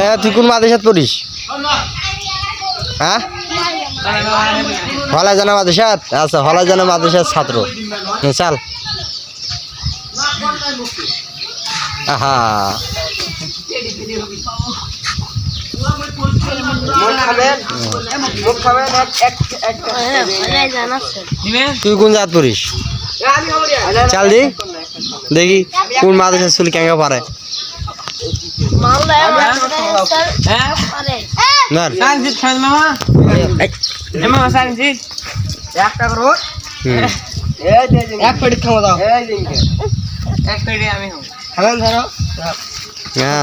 এ তুই কোন মাদ্রাসাত পড়িস? হ্যাঁ? হলা জানা মাদ্রাসাত? আচ্ছা হলা জানা মাদ্রাসার ছাত্র। চাল। আহা। তুই কোন জাত পড়িস? চাল দি। দেখি কোন মাদ্রাসার চুল কেঙ্গা পারে?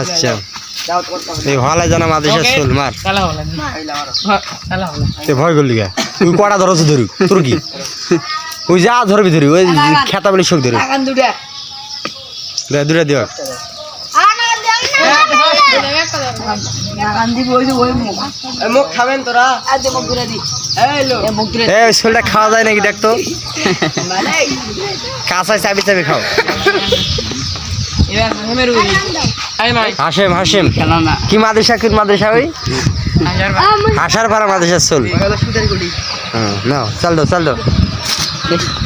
আচ্ছা। হলা জানা চুল মার। খাইলা মারো তুই ভয় করলি গা তুই কটা ধরছ ধরি? তোর কি? ওই যা ধরবি ধরি। ওই খেতা বলি শোক ধরি। দুটা। দিও লাগান দিব ওই যে ওই মুখ খাবেন তোরা? দি খাওয়া যায় নাকি দেখতো? কাঁচায় চাবি চাবি খাও। হাসেম হাসেম। কি মাদ্রাসা কি মাদ্রাসা ওই? হাসার পাড়া মাদ্রাসার চুল নাও চাল চাল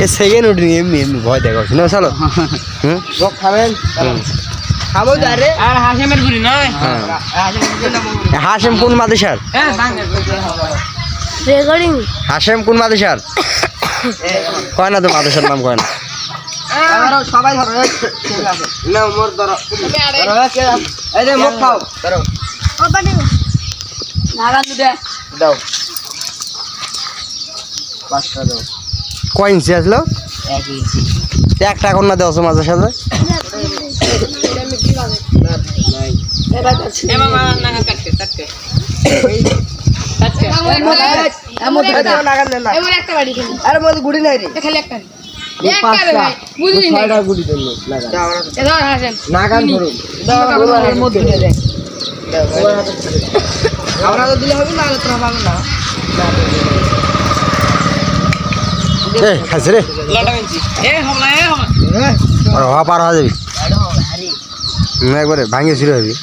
এ সেকেন্ড উঠি এমনি এমনি ভয় দেখা না চলো খাবেন? আরে আর হাসেমের গুড়ি নয়। হ্যাঁ। হাসেম কোন হ্যাঁ রেকর্ডিং। হাসেম কোন মাদ্রাসার? কয় না তো মাদ্রাসার নাম কয় না? ধরো সবাই ধরো এই, ঠিক আছে। না মোর ধরো। ধরো এই, কে আছে? এই যে মুখ খাও ধরো। দাও। পাঁচটা দাও। কয় ইঞ্চি আসলো? এক ইঞ্চি। এখন না দেওয়া মাঝে সাথে দাও এর মধ্যে দিয়ে দে। আমরা তো দিলে হবে না তোরা পাবে না। খাইছে রে এ হমলা এ হমলা পার হওয়া যাবি। একবারে ভাঙিয়ে ছিল হবি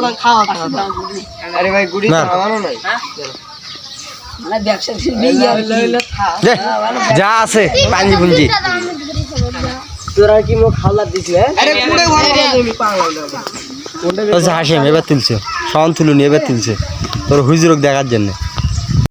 ভাঙা হ্যাঁ হ্যাঁ? মানে যে আছে পাঞ্জি পুঞ্জি তোরা কি মুখ খাওয়া দিছিস হাসিম এবার তুলছে। সন তুলুনি এবার তুলছে। তোর হুজুরক দেখার জন্য।